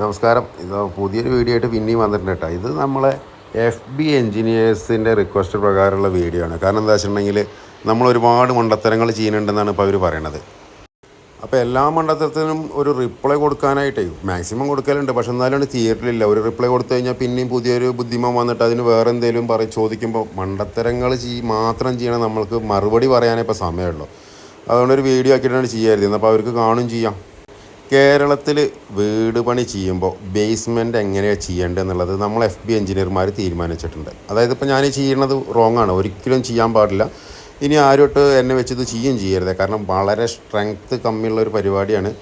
നമസ്കാരം. ഇത് പുതിയൊരു വീഡിയോ ആയിട്ട് പിന്നെയും വന്നിട്ടുണ്ട് കേട്ടോ ഇത് നമ്മളെ എഫ് ബി എൻജിനീയേഴ്സിന്റെ റിക്വസ്റ്റ് പ്രകാരമുള്ള വീഡിയോ ആണ്. കാരണം എന്താ വെച്ചിട്ടുണ്ടെങ്കിൽ നമ്മൾ ഒരുപാട് മണ്ടത്തരങ്ങൾ ചെയ്യുന്നുണ്ടെന്നാണ് ഇപ്പോൾ അവർ പറയണത്. അപ്പോൾ എല്ലാ മണ്ടത്തരത്തിനും ഒരു റിപ്ലൈ കൊടുക്കാനായിട്ടേ മാക്സിമം കൊടുക്കലുണ്ട്. പക്ഷെ എന്നാലും തിയേറ്ററിലില്ല ഒരു റിപ്ലൈ കൊടുത്തു കഴിഞ്ഞാൽ പിന്നെയും പുതിയൊരു ബുദ്ധിമുട്ട് വന്നിട്ട് അതിന് വേറെ എന്തെങ്കിലും പറ ചോദിക്കുമ്പോൾ മണ്ടത്തരങ്ങൾ ചെയ് മാത്രം ചെയ്യണം നമ്മൾക്ക് മറുപടി പറയാനേ ഇപ്പോൾ സമയമുള്ളൂ. അതുകൊണ്ട് ഒരു വീഡിയോ ആക്കിയിട്ടാണ് ചെയ്യാറുള്ളത് അപ്പോൾ അവർക്ക് കാണും ചെയ്യാം. കേരളത്തിൽ വീട് പണി ചെയ്യുമ്പോൾ ബേസ്മെന്റ് എങ്ങനെയാണ് ചെയ്യേണ്ടത് എന്നുള്ളത് നമ്മൾ എഫ് ബി എഞ്ചിനീയർമാർ തീരുമാനിച്ചിട്ടുണ്ട്. അതായത് ഇപ്പോൾ ഞാൻ ചെയ്യുന്നത് റോങ് ആണ്. ഒരിക്കലും ചെയ്യാൻ പാടില്ല. ഇനി ആരോട്ട് എന്നെ വെച്ചത് ചെയ്യും ചെയ്യരുത്. കാരണം വളരെ സ്ട്രെങ്ത്ത് കമ്മിയുള്ള ഒരു പരിപാടിയാണ്.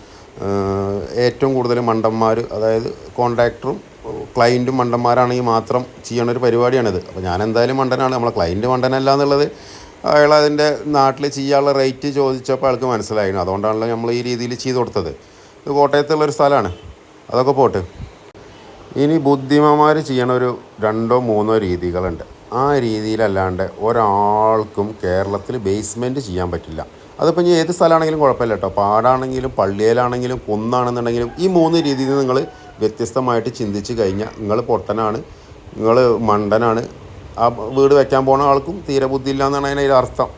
ഏറ്റവും കൂടുതൽ മണ്ടന്മാർ അതായത് കോൺട്രാക്ടറും ക്ലയന്റും മണ്ടന്മാരാണെങ്കിൽ മാത്രം ചെയ്യണ ഒരു പരിപാടിയാണിത്. അപ്പോൾ ഞാൻ എന്തായാലും മണ്ടനാണ്. നമ്മളെ ക്ലയന്റ് മണ്ടനല്ല എന്നുള്ളത് അയാൾ അതിന്റെ നാട്ടിൽ ചെയ്യാനുള്ള റേറ്റ് ചോദിച്ചപ്പോൾ അയാൾക്ക് മനസ്സിലായിരുന്നു. അതുകൊണ്ടാണല്ലോ നമ്മൾ ഈ രീതിയിൽ ചെയ്തു കൊടുത്തത്. ഇത് കോട്ടയത്തുള്ളൊരു സ്ഥലമാണ്. അതൊക്കെ പോട്ട്. ഇനി ബുദ്ധിമാന്മാർ ചെയ്യണ ഒരു രണ്ടോ മൂന്നോ രീതികളുണ്ട്. ആ രീതിയിലല്ലാണ്ട് ഒരാൾക്കും കേരളത്തിൽ ബേസ്മെന്റ് ചെയ്യാൻ പറ്റില്ല. അതിപ്പോൾ ഇനി ഏത് സ്ഥലമാണെങ്കിലും കുഴപ്പമില്ല കേട്ടോ. പാടാണെങ്കിലും പള്ളിയിലാണെങ്കിലും കുന്നാണെന്നുണ്ടെങ്കിലും ഈ മൂന്ന് രീതിയിൽ നിങ്ങൾ വ്യത്യസ്തമായിട്ട് ചിന്തിച്ച് കഴിഞ്ഞാൽ നിങ്ങൾ പൊട്ടനാണ് നിങ്ങൾ മണ്ടനാണ്. ആ വീട് വയ്ക്കാൻ പോണ ആൾക്കും തീരെ ബുദ്ധിയില്ല എന്നാണ് അതിന്റെ അർത്ഥം.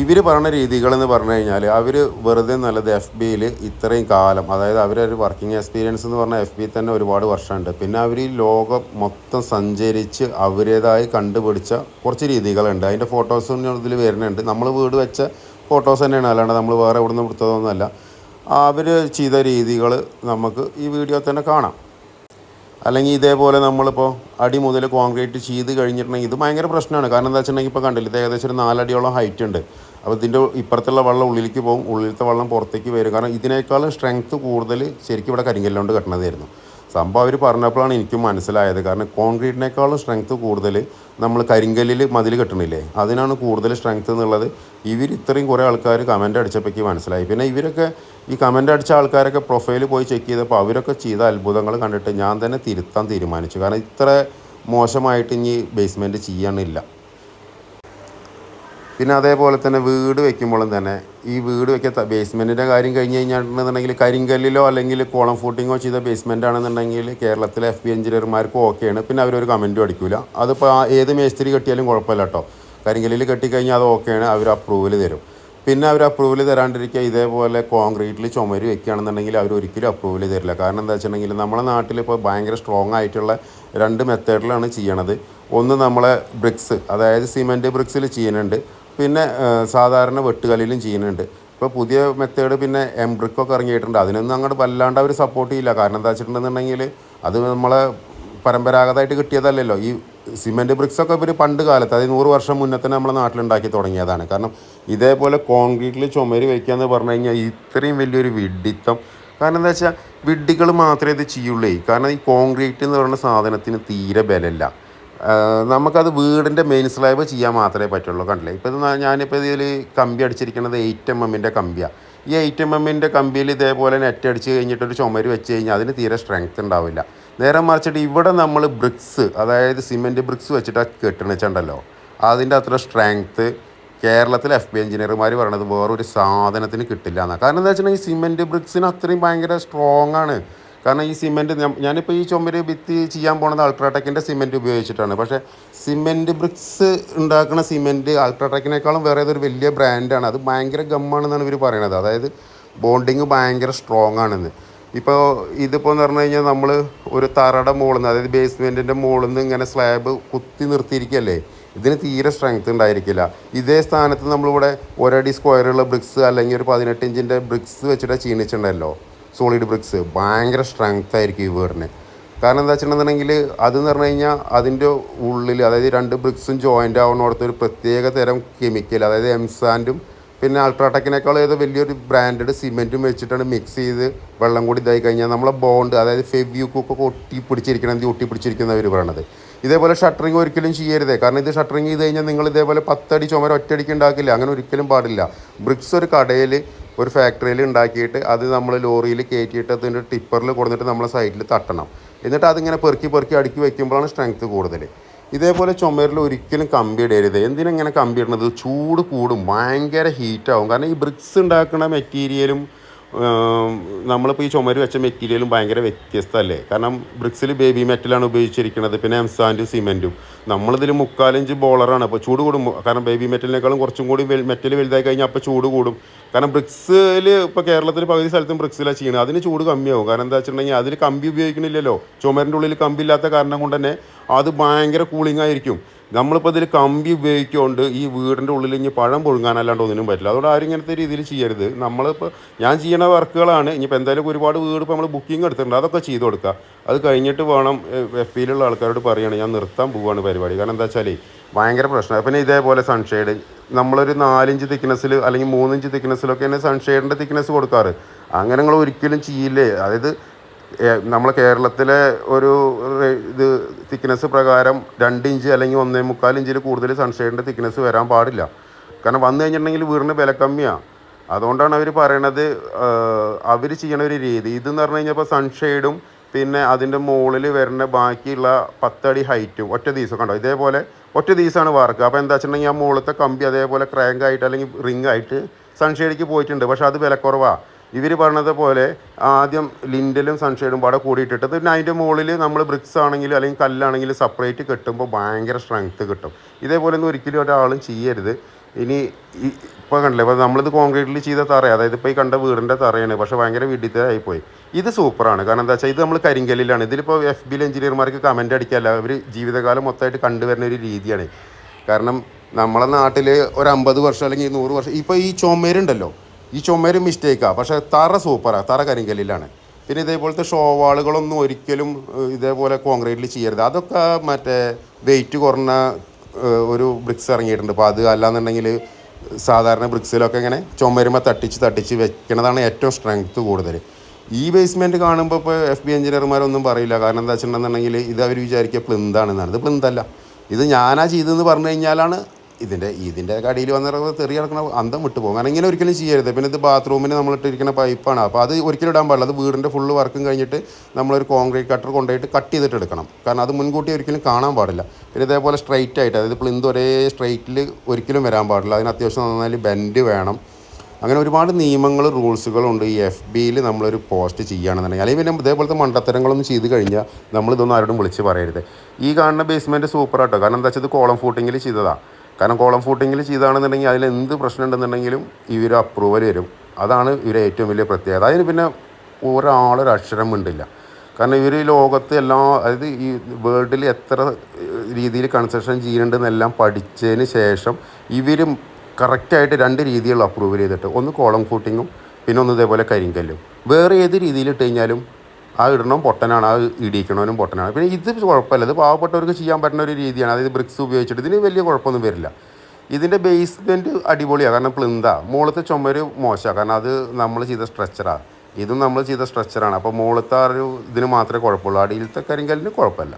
ഇവർ പറഞ്ഞ രീതികളെന്ന് പറഞ്ഞു കഴിഞ്ഞാൽ അവർ വെറുതെ നല്ലത് എഫ് ബിയിൽ ഇത്രയും കാലം അതായത് അവരൊരു വർക്കിംഗ് എക്സ്പീരിയൻസ് എന്ന് പറഞ്ഞാൽ എഫ് ബി തന്നെ ഒരുപാട് വർഷമുണ്ട്. പിന്നെ അവർ ലോകം മൊത്തം സഞ്ചരിച്ച് അവരേതായി കണ്ടുപിടിച്ച കുറച്ച് രീതികളുണ്ട്. അതിന്റെ ഫോട്ടോസും ഇതിൽ വരുന്നുണ്ട്. നമ്മൾ വീട് വെച്ച ഫോട്ടോസ് തന്നെയാണ്. അല്ലാണ്ട് നമ്മൾ വേറെ എവിടെ നിന്ന് കൊടുത്തതൊന്നുമല്ല അവർ ചെയ്ത രീതികൾ നമുക്ക് ഈ വീഡിയോ തന്നെ കാണാം. അല്ലെങ്കിൽ ഇതേപോലെ നമ്മളിപ്പോൾ അടി മുതൽ കോൺക്രീറ്റ് ചെയ്ത് കഴിഞ്ഞിട്ടുണ്ടെങ്കിൽ ഇത് ഭയങ്കര പ്രശ്നമാണ്. കാരണം എന്താ വെച്ചിട്ടുണ്ടെങ്കിൽ ഇപ്പോൾ കണ്ടില്ല ഇത് ഏകദേശം ഒരു നാലടിയോളം ഹൈറ്റ് ഉണ്ട്. അപ്പോൾ ഇതിന്റെ ഇപ്പുറത്തുള്ള വെള്ളം ഉള്ളിലേക്ക് പോകും. ഉള്ളിലത്തെ വെള്ളം പുറത്തേക്ക് വരും. കാരണം ഇതിനേക്കാൾ സ്ട്രെങ്ത്ത് കൂടുതൽ ശരിക്കും ഇവിടെ കരിങ്കല്ലുകൊണ്ട് കെട്ടണതായിരുന്നു. സംഭവം അവർ പറഞ്ഞപ്പോഴാണ് എനിക്കും മനസ്സിലായത്. കാരണം കോൺക്രീറ്റിനേക്കാളും സ്ട്രെങ്ത് കൂടുതൽ നമ്മൾ കരിങ്കല്ലിൽ മതിൽ കെട്ടണില്ലേ? അതിനാണ് കൂടുതൽ സ്ട്രെങ്ത് എന്നുള്ളത്. ഇവർ ഇത്രയും കുറേ ആൾക്കാർ കമന്റ് അടിച്ചപ്പോഴേക്ക് മനസ്സിലായി. പിന്നെ ഇവരൊക്കെ ഈ കമന്റ് അടിച്ച ആൾക്കാരൊക്കെ പ്രൊഫൈൽ പോയി ചെക്ക് ചെയ്തപ്പോൾ അവരൊക്കെ ചെയ്ത അത്ഭുതങ്ങൾ കണ്ടിട്ട് ഞാൻ തന്നെ തിരുത്താൻ തീരുമാനിച്ചു. കാരണം ഇത്ര മോശമായിട്ട് ഇനി ബേസ്മെന്റ് ചെയ്യാനില്ല. പിന്നെ അതേപോലെ തന്നെ വീട് വെക്കുമ്പോഴും തന്നെ ഈ വീട് വെക്കുക ബേസ്മെന്റിന്റെ കാര്യം കഴിഞ്ഞ് കഴിഞ്ഞിട്ടുണ്ടെന്നുണ്ടെങ്കിൽ കരിങ്കല്ലിലോ അല്ലെങ്കിൽ കോളം ഫൂട്ടിങ്ങോ ചെയ്ത ബേസ്മെന്റ് ആണെന്നുണ്ടെങ്കിൽ കേരളത്തിലെ എഫ് ബി എഞ്ചിനീയർമാർക്ക് ഓക്കെയാണ് പിന്നെ അവരൊരു കമന്റും അടിക്കില്ല അതിപ്പോൾ ഏത് മേസ്തിരി കെട്ടിയാലും കുഴപ്പമില്ല കേട്ടോ കരിങ്കല്ലിൽ കെട്ടിക്കഴിഞ്ഞാൽ അത് ഓക്കെയാണ് അവർ അപ്രൂവൽ തരും. പിന്നെ അവർ അപ്രൂവൽ തരാണ്ടിരിക്കുക ഇതേപോലെ കോൺക്രീറ്റിൽ ചുമര് വെക്കുകയാണെന്നുണ്ടെങ്കിൽ അവർ ഒരിക്കലും അപ്രൂവൽ തരില്ല. കാരണം എന്താ വെച്ചിട്ടുണ്ടെങ്കിൽ നമ്മുടെ നാട്ടിൽ ഇപ്പോൾ ഭയങ്കര സ്ട്രോങ് ആയിട്ടുള്ള രണ്ട് മെത്തേഡിലാണ് ചെയ്യണത്. ഒന്ന് നമ്മളെ ബ്രിക്സ് അതായത് സിമെന്റ് ബ്രിക്സിൽ ചെയ്യുന്നുണ്ട് പിന്നെ സാധാരണ വെട്ടുകല്ലിലും ചെയ്യുന്നുണ്ട്. ഇപ്പോൾ പുതിയ മെത്തേഡ് പിന്നെ എംബ്രിക്കൊക്കെ ഇറങ്ങിയിട്ടുണ്ട്. അതിനൊന്നും അങ്ങോട്ട് വല്ലാണ്ട് അവർ സപ്പോർട്ട് ചെയ്യില്ല. കാരണം എന്താ വെച്ചിട്ടുണ്ടെന്നുണ്ടെങ്കിൽ അത് നമ്മളെ പരമ്പരാഗതമായിട്ട് കിട്ടിയതല്ലല്ലോ. ഈ സിമെന്റ് ബ്രിക്സൊക്കെ ഇവർ പണ്ട് കാലത്ത് അതായത് നൂറ് വർഷം മുന്നേ തന്നെ നമ്മളെ നാട്ടിലുണ്ടാക്കി തുടങ്ങിയതാണ്. കാരണം ഇതേപോലെ കോൺക്രീറ്റിൽ ചുമര് വയ്ക്കുക എന്ന് പറഞ്ഞു കഴിഞ്ഞാൽ ഇത്രയും വലിയൊരു വിഡിത്തം. കാരണം എന്താ വെച്ചാൽ വിഡ്ഢികൾ മാത്രമേ ഇത് ചെയ്യുള്ളൂ. കാരണം ഈ കോൺക്രീറ്റ് എന്ന് പറയുന്ന സാധനത്തിന് തീരെ ബലമില്ല. നമുക്കത് വീടിന്റെ മെയിൻ സ്ലാബ് ചെയ്യാൻ മാത്രമേ പറ്റുള്ളൂ കണ്ടില്ലേ? ഇപ്പോൾ ഇത് ഞാനിപ്പോൾ ഇതിൽ കമ്പി അടിച്ചിരിക്കുന്നത് എയ്റ്റ് എം എമ്മിന്റെ കമ്പിയാണ് ഈ എയ്റ്റ് എം എമ്മിന്റെ കമ്പിയിൽ ഇതേപോലെ നെറ്റ് അടിച്ച് കഴിഞ്ഞിട്ടൊരു ചുമര് വെച്ച് കഴിഞ്ഞാൽ അതിന് തീരെ സ്ട്രെങ്ത് ഉണ്ടാവില്ല. നേരെ മറിച്ചിട്ട് ഇവിടെ നമ്മൾ ബ്രിക്സ് അതായത് സിമെന്റ് ബ്രിക്സ് വെച്ചിട്ട് കെട്ടിണിച്ചുണ്ടല്ലോ. അതിന്റെ അത്ര സ്ട്രെങ്ത്ത് കേരളത്തിലെ എഫ് ബി എഞ്ചിനീയർമാർ പറയണത് വേറൊരു സാധനത്തിന് കിട്ടില്ല എന്നാണ് കാരണം എന്താ വെച്ചിട്ടുണ്ടെങ്കിൽ സിമെന്റ് ബ്രിക്സിന് അത്രയും ഭയങ്കര സ്ട്രോങ് ആണ്. കാരണം ഈ സിമെന്റ് ഞാനിപ്പോൾ ഈ ചുമര് ഭിത്തി ചെയ്യാൻ പോണത് അൾട്രാടെക്കിന്റെ സിമെന്റ് ഉപയോഗിച്ചിട്ടാണ്. പക്ഷേ സിമെന്റ് ബ്രിക്സ് ഉണ്ടാക്കുന്ന സിമെന്റ് അൾട്രാടെക്കിനേക്കാളും വേറെ ഏതൊരു വലിയ ബ്രാൻഡാണ് അത് ഭയങ്കര ഗമ്മാണെന്നാണ് ഇവർ പറയണത്. അതായത് ബോണ്ടിങ് ഭയങ്കര സ്ട്രോങ് ആണെന്ന്. ഇപ്പോൾ ഇതിപ്പോൾ എന്ന് പറഞ്ഞു കഴിഞ്ഞാൽ നമ്മൾ ഒരു തറയുടെ മുകളിൽ നിന്ന് അതായത് ബേസ്മെന്റിന്റെ മുകളിൽ നിന്ന് ഇങ്ങനെ സ്ലാബ് കുത്തി നിർത്തിയിരിക്കുകയല്ലേ ഇതിന് തീരെ സ്ട്രെങ്ത് ഉണ്ടായിരിക്കില്ല. ഇതേ സ്ഥാനത്ത് നമ്മളിവിടെ ഒരടി സ്ക്വയറുള്ള ബ്രിക്സ് അല്ലെങ്കിൽ ഒരു പതിനെട്ട് ഇഞ്ചിന്റെ ബ്രിക്സ് വെച്ചിട്ട് ചീനിച്ചിട്ടുണ്ടല്ലോ സോളിഡ് ബ്രിക്സ് ഭയങ്കര സ്ട്രെങ്ത് ആയിരിക്കും ഈ വീടിന്. കാരണം എന്താ വെച്ചിട്ടുണ്ടെന്നുണ്ടെങ്കിൽ അതെന്ന് പറഞ്ഞു കഴിഞ്ഞാൽ അതിന്റെ ഉള്ളിൽ അതായത് രണ്ട് ബ്രിക്സും ജോയിന്റ് ആവുന്നിടത്ത് ഒരു പ്രത്യേക തരം കെമിക്കൽ അതായത് എംസാൻഡും പിന്നെ അൾട്രാടെക്കിനേക്കാൾ ഏതോ വലിയൊരു ബ്രാൻഡഡ് സിമെന്റും വെച്ചിട്ടാണ് മിക്സ് ചെയ്ത് വെള്ളം കൂടി ഇതായി കഴിഞ്ഞാൽ നമ്മളെ ബോണ്ട് അതായത് ഫെവ്യൂക്കൊക്കെ ഒട്ടി പിടിച്ചിരിക്കണം ഒട്ടി പിടിച്ചിരിക്കുന്നവർ പറയണത് ഇതേപോലെ ഷട്ടറിങ് ഒരിക്കലും ചെയ്യരുതേ. കാരണം ഇത് ഷട്ടറിങ് ചെയ്ത് കഴിഞ്ഞാൽ നിങ്ങൾ ഇതേപോലെ പത്തടി ചുമര ഒറ്റയടിക്ക് ഉണ്ടാക്കില്ല. അങ്ങനെ ഒരിക്കലും പാടില്ല. ബ്രിക്സ് ഒരു കടയിൽ ഒരു ഫാക്ടറിയിൽ ഉണ്ടാക്കിയിട്ട് അത് നമ്മൾ ലോറിയിൽ കയറ്റിയിട്ട് അതിന്റെ ടിപ്പറിൽ കൊടുത്തിട്ട് നമ്മളെ സൈഡിൽ തട്ടണം. എന്നിട്ട് അതിങ്ങനെ പെറുക്കി പെറുക്കി അടുക്കി വയ്ക്കുമ്പോഴാണ് സ്ട്രെങ്ത് കൂടുതൽ ഇതേപോലെ ചുമരിൽ ഒരിക്കലും കമ്പി ഇടരുത്. എന്തിനെങ്ങനെ കമ്പി ഇടുന്നത് ചൂട് കൂടും. ഭയങ്കര ഹീറ്റാവും കാരണം ഈ ബ്രിക്സ് ഉണ്ടാക്കുന്ന മെറ്റീരിയലും നമ്മളിപ്പോൾ ഈ ചുമര് വെച്ച മെറ്റീരിയലും ഭയങ്കര വ്യത്യസ്തമല്ലേ കാരണം ബ്രിക്സിൽ ബേബി മെറ്റലാണ് ഉപയോഗിച്ചിരിക്കുന്നത് പിന്നെ എംസാൻഡും സിമെന്റും നമ്മളിതിൽ മുക്കാലഞ്ച് ബോളറാണ് അപ്പോൾ ചൂട് കൂടും. കാരണം ബേബി മെറ്റലിനേക്കാളും കുറച്ചും കൂടി മെറ്റൽ വലുതായി കഴിഞ്ഞാൽ അപ്പോൾ ചൂട് കൂടും. കാരണം ബ്രിക്സിൽ ഇപ്പോൾ കേരളത്തിൽ പകുതി സ്ഥലത്തും ബ്രിക്സിലാണ് ചെയ്യുന്നത് അതിന് ചൂട് കമ്മിയാവും. കാരണം എന്താ വെച്ചിട്ടുണ്ടെങ്കിൽ അതിൽ കമ്പി ഉപയോഗിക്കണില്ലല്ലോ. ചുമരിന്റെ ഉള്ളിൽ കമ്പി ഇല്ലാത്ത കാരണം കൊണ്ട് തന്നെ അത് ഭയങ്കര കൂളിംഗ് ആയിരിക്കും. നമ്മളിപ്പോൾ ഇതിൽ കമ്പി ഉപയോഗിച്ചുകൊണ്ട് ഈ വീടിന്റെ ഉള്ളിൽ ഇനി പഴം പുഴുങ്ങാനല്ലാണ്ട് ഒന്നിനും പറ്റില്ല. അതുകൊണ്ട് ആരും ഇങ്ങനത്തെ രീതിയിൽ ചെയ്യരുത്. നമ്മളിപ്പോൾ ഞാൻ ചെയ്യുന്ന വർക്കുകളാണ്. ഇനിയിപ്പോൾ എന്തായാലും ഒരുപാട് വീട് ഇപ്പോൾ നമ്മൾ ബുക്കിംഗ് എടുത്തിട്ടുണ്ട്. അതൊക്കെ ചെയ്ത് കൊടുക്കുക. അത് കഴിഞ്ഞിട്ട് വേണം എഫ് പിയിലുള്ള ആൾക്കാരോട് പറയുകയാണ് ഞാൻ നിർത്താൻ പോവുകയാണ് പരിപാടി. കാരണം എന്താ വെച്ചാൽ ഭയങ്കര പ്രശ്നമാണ്. പിന്നെ ഇതേപോലെ സൺഷെയ്ഡ് നമ്മളൊരു നാലിഞ്ച് തിക്നെസ്സിൽ അല്ലെങ്കിൽ മൂന്നിഞ്ച് തന്നെ സൺഷെയ്ഡിന്റെ തിക്നെസ് കൊടുക്കാറ്. അങ്ങനെ നിങ്ങൾ ഒരിക്കലും ചെയ്യില്ലേ? അതായത് നമ്മളെ കേരളത്തിലെ ഒരു ഇത് തിക്നെസ് പ്രകാരം രണ്ട് ഇഞ്ച് അല്ലെങ്കിൽ ഒന്നേ മുക്കാൽ ഇഞ്ചിൽ കൂടുതൽ സൺഷെയ്ഡിന്റെ തിക്നെസ് വരാൻ പാടില്ല. കാരണം വന്നു കഴിഞ്ഞിട്ടുണ്ടെങ്കിൽ വീടിന് വില കമ്മിയാണ് അതുകൊണ്ടാണ് അവർ പറയണത് അവർ ചെയ്യണ ഒരു രീതി. ഇതെന്ന് പറഞ്ഞു കഴിഞ്ഞാൽ ഇപ്പോൾ സൺഷെയ്ഡും പിന്നെ അതിന്റെ മുകളിൽ വരുന്ന ബാക്കിയുള്ള പത്തടി ഹൈറ്റും ഒറ്റ ദിവസം കണ്ടോ? ഇതേപോലെ ഒറ്റ ദിവസമാണ് വർക്ക് അപ്പോൾ എന്താ വെച്ചിട്ടുണ്ടെങ്കിൽ ആ മുകളിലത്തെ കമ്പി അതേപോലെ ക്രാങ്ക് ആയിട്ട് അല്ലെങ്കിൽ റിംഗ് ആയിട്ട് സൺഷെയ്ഡിലേക്ക് പോയിട്ടുണ്ട്. പക്ഷേ അത് വിലക്കുറവാണ് ഇവർ പറഞ്ഞത് പോലെ ആദ്യം ലിൻഡലും സൺഷെയ്ഡും പാടെ കൂടിയിട്ടിട്ട് പിന്നെ അതിന്റെ മുകളിൽ നമ്മൾ ബ്രിക്സ് ആണെങ്കിലും അല്ലെങ്കിൽ കല്ലാണെങ്കിലും സെപ്പറേറ്റ് കെട്ടുമ്പോൾ ഭയങ്കര സ്ട്രെങ്ത്ത് കിട്ടും. ഇതേപോലെ ഒന്നും ഒരിക്കലും ഒരാളും ചെയ്യരുത്. ഇനി ഇപ്പോൾ കണ്ടില്ലേ ഇപ്പോൾ നമ്മളിത് കോൺക്രീറ്റിൽ ചെയ്ത തറ അതായത് ഇപ്പോൾ ഈ കണ്ട വീടിന്റെ തറയാണ്. പക്ഷേ ഭയങ്കര വിഡിത്തരായിപ്പോയി. ഇത് സൂപ്പറാണ്. കാരണം എന്താ വെച്ചാൽ ഇത് നമ്മൾ കരിങ്കല്ലിലാണ്. ഇതിലിപ്പോൾ എഫ് ബിയിൽ എഞ്ചിനീയർമാർക്ക് കമന്റ് അടിക്കാല്ല. അവർ ജീവിതകാലം മൊത്തമായിട്ട് കണ്ടുവരുന്ന ഒരു രീതിയാണ്. കാരണം നമ്മളെ നാട്ടിൽ ഒരു അമ്പത് വർഷം അല്ലെങ്കിൽ നൂറ് വർഷം ഇപ്പോൾ ഈ ചുമരുണ്ടല്ലോ. ഈ ചുമര് മിസ്റ്റേക്കാണ് പക്ഷേ തറ സൂപ്പറാണ് തറ കരിങ്കല്ലിലാണ്. പിന്നെ ഇതേപോലത്തെ ഷോവാളുകളൊന്നും ഒരിക്കലും ഇതേപോലെ കോൺക്രീറ്റിൽ ചെയ്യരുത്. അതൊക്കെ മറ്റേ വെയിറ്റ് കുറഞ്ഞ ഒരു ബ്രിക്സ് ഇറങ്ങിയിട്ടുണ്ട്. അപ്പോൾ അത് അല്ലാന്നുണ്ടെങ്കിൽ സാധാരണ ബ്രിക്സിലൊക്കെ ഇങ്ങനെ ചുമരുമ്പോൾ തട്ടിച്ച് തട്ടിച്ച് വെക്കണതാണ് ഏറ്റവും സ്ട്രെങ്ത്ത് കൂടുതൽ ഈ ബേസ്മെന്റ് കാണുമ്പോൾ ഇപ്പോൾ എഫ് ബി എഞ്ചിനീയർമാരൊന്നും പറയില്ല. കാരണം എന്താ വെച്ചിട്ടുണ്ടെന്നുണ്ടെങ്കിൽ ഇത് അവർ വിചാരിക്കുക പ്ലിന്താണെന്നാണ്. ഇത് പ്ലിന്തല്ല. ഇത് ഞാനാ ചെയ്തതെന്ന് പറഞ്ഞു കഴിഞ്ഞാലാണ് ഇതിന്റെ ഇതിന്റെ കടിയിൽ വന്നിറങ്ങുന്ന തെറി കിടക്കണ അന്തം വിട്ടു പോകും. കാരണം ഇങ്ങനെ ഒരിക്കലും ചെയ്യരുത്. പിന്നെ ഇത് ബാത്റൂമിന് നമ്മൾ ഇട്ടിരിക്കുന്ന പൈപ്പാണ്. അപ്പോൾ അത് ഒരിക്കലും ഇടാൻ പാടില്ല. അത് വീടിന്റെ ഫുള്ള് വർക്കും കഴിഞ്ഞിട്ട് നമ്മളൊരു കോൺക്രീറ്റ് കട്ടർ കൊണ്ടുപോയിട്ട് കട്ട് ചെയ്തിട്ട് എടുക്കണം. കാരണം അത് മുൻകൂട്ടി ഒരിക്കലും കാണാൻ പാടില്ല. പിന്നെ ഇതേപോലെ സ്ട്രൈറ്റ് ആയിട്ട് അതായത് പ്ലിന്ത് ഒരേ സ്ട്രൈറ്റിൽ ഒരിക്കലും വരാൻ പാടില്ല. അതിന് അത്യാവശ്യം നന്നായി ബെൻഡ് വേണം. അങ്ങനെ ഒരുപാട് നിയമങ്ങൾ റൂൾസുകളുണ്ട് ഈ എഫ് ബിയിൽ നമ്മളൊരു പോസ്റ്റ് ചെയ്യുകയാണെന്നുണ്ടെങ്കിൽ അല്ലെങ്കിൽ പിന്നെ ഇതേപോലത്തെ മണ്ടത്തരങ്ങളൊന്നും ചെയ്ത് കഴിഞ്ഞാൽ നമ്മളിതൊന്നും ആരോടും വിളിച്ച് പറയരുത്. ഈ കാണുന്ന ബേസ്മെന്റ് സൂപ്പർ ആട്ടോ. കാരണം എന്താ വെച്ചാൽ ഇത് കോളം ഫൂട്ടിങ്ങിൽ ചെയ്തതാണ് കാരണം കോളം ഫൂട്ടിങ്ങിൽ ചെയ്താണെന്നുണ്ടെങ്കിൽ അതിൽ എന്ത് പ്രശ്നം ഉണ്ടെന്നുണ്ടെങ്കിലും ഇവർ അപ്രൂവൽ വരും അതാണ് ഇവരെ ഏറ്റവും വലിയ പ്രത്യേകത. അതിന് പിന്നെ ഒരാളൊരു അക്ഷരം മിണ്ടില്ല. കാരണം ഇവർ ലോകത്ത് എല്ലാ അതായത് ഈ വേൾഡിൽ എത്ര രീതിയിൽ കൺസ്ട്രക്ഷൻ ചെയ്യുന്നുണ്ടെന്നെല്ലാം പഠിച്ചതിന് ശേഷം ഇവർ കറക്റ്റായിട്ട് രണ്ട് രീതികൾ അപ്രൂവ് ചെയ്തിട്ട് ഒന്ന് കോളം ഫൂട്ടിങ്ങും പിന്നെ ഒന്ന് ഇതേപോലെ കരിങ്കല്ലും. വേറെ ഏത് രീതിയിൽ ഇട്ട് കഴിഞ്ഞാലും ആ ഇടണം പൊട്ടനാണ് ആ ഇടിയിക്കണവനും പൊട്ടനാണ്. പിന്നെ ഇത് കുഴപ്പമില്ല ഇത് പാവപ്പെട്ടവർക്ക് ചെയ്യാൻ പറ്റുന്ന ഒരു രീതിയാണ്. അതായത് ബ്രിക്സ് ഉപയോഗിച്ചിട്ട് ഇതിന് വലിയ കുഴപ്പമൊന്നും വരില്ല. ഇതിന്റെ ബേസ്മെന്റ് അടിപൊളിയാണ് കാരണം പ്ലിന്താ. മുകളത്തെ ചുമര് മോശമാണ് കാരണം അത് നമ്മൾ ചെയ്ത സ്ട്രക്ചറാണ് ഇതും നമ്മൾ ചെയ്ത സ്ട്രക്ചറാണ് അപ്പോൾ മുകളത്തെ ആ ഒരു ഇതിന് മാത്രമേ കുഴപ്പമുള്ളൂ. അടിയിലത്തെ കരിങ്കല്ലിന് കുഴപ്പമില്ല.